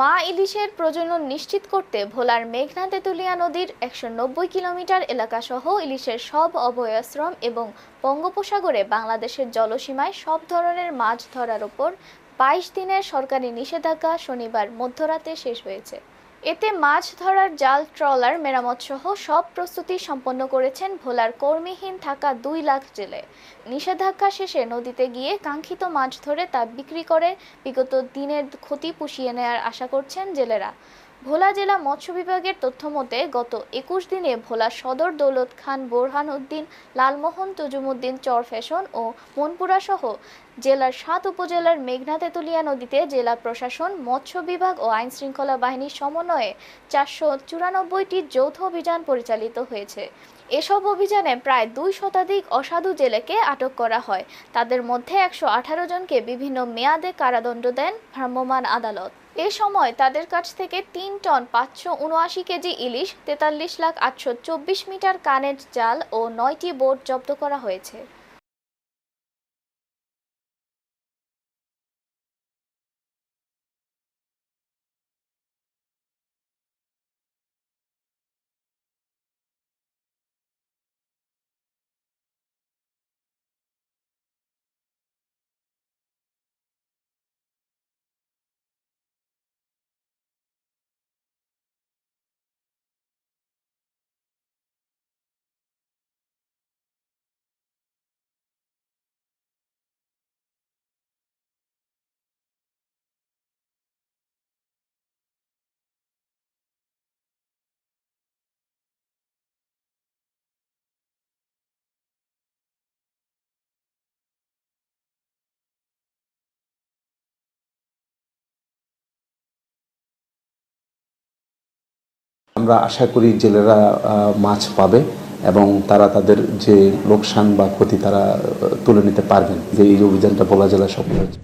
মা ইলিশের প্রজনন নিশ্চিত করতে ভোলার মেঘনা তেতুলিয়া নদীর একশো নব্বই কিলোমিটার এলাকাসহ ইলিশের সব অভয়াশ্রম এবং বঙ্গোপসাগরে বাংলাদেশের জলসীমায় সব ধরনের মাছ ধরার ওপর বাইশ দিনের সরকারি নিষেধাজ্ঞা শনিবার মধ্যরাতে শেষ হয়েছে। এতে মাছ ধরার জাল, ট্রলার মেরামত সহ সব প্রস্তুতি সম্পন্ন করেছেন ভোলার কর্মীহীন থাকা দুই লাখ জেলে। নিষেধাজ্ঞা শেষে নদীতে গিয়ে কাঙ্ক্ষিত মাছ ধরে তা বিক্রি করে বিগত দিনের ক্ষতি পুষিয়ে নেয়ার আশা করছেন জেলেরা। ভোলা জেলা মৎস্য বিভাগের তথ্য মতে, গত একুশ দিনে ভোলা সদর দৌলত খান বোরহান উদ্দিন লালমোহন তজুমুদ্দিন চর ফ্যাশন ও মনপুরা সহ জেলার সাত উপজেলার মেঘনা তেতুলিয়া নদীতে জেলা প্রশাসন, মৎস্য বিভাগ ও আইন শৃঙ্খলা বাহিনীর সমন্বয়ে চারশো চুরানব্বইটি যৌথ অভিযান পরিচালিত হয়েছে। এসব অভিযানে প্রায় দুই শতাধিক অসাধু জেলেকে আটক করা হয়। তাদের মধ্যে একশো আঠারো জনকে বিভিন্ন মেয়াদে কারাদণ্ড দেন ভ্রাম্যমাণ আদালত। এ সময় তাদের কাছ থেকে তিন টন পাঁচশো উনআশি কেজি ইলিশ, তেতাল্লিশ লাখ আটশো চব্বিশ মিটার কানের জাল ও নয়টি বোট জব্দ করা হয়েছে। আমরা আশা করি জেলেরা মাছ পাবে এবং তারা তাদের যে লোকসান বা ক্ষতি তারা তুলে নিতে পারবেন। যে এই অভিযানটা বলা জেলা সফল হয়েছে।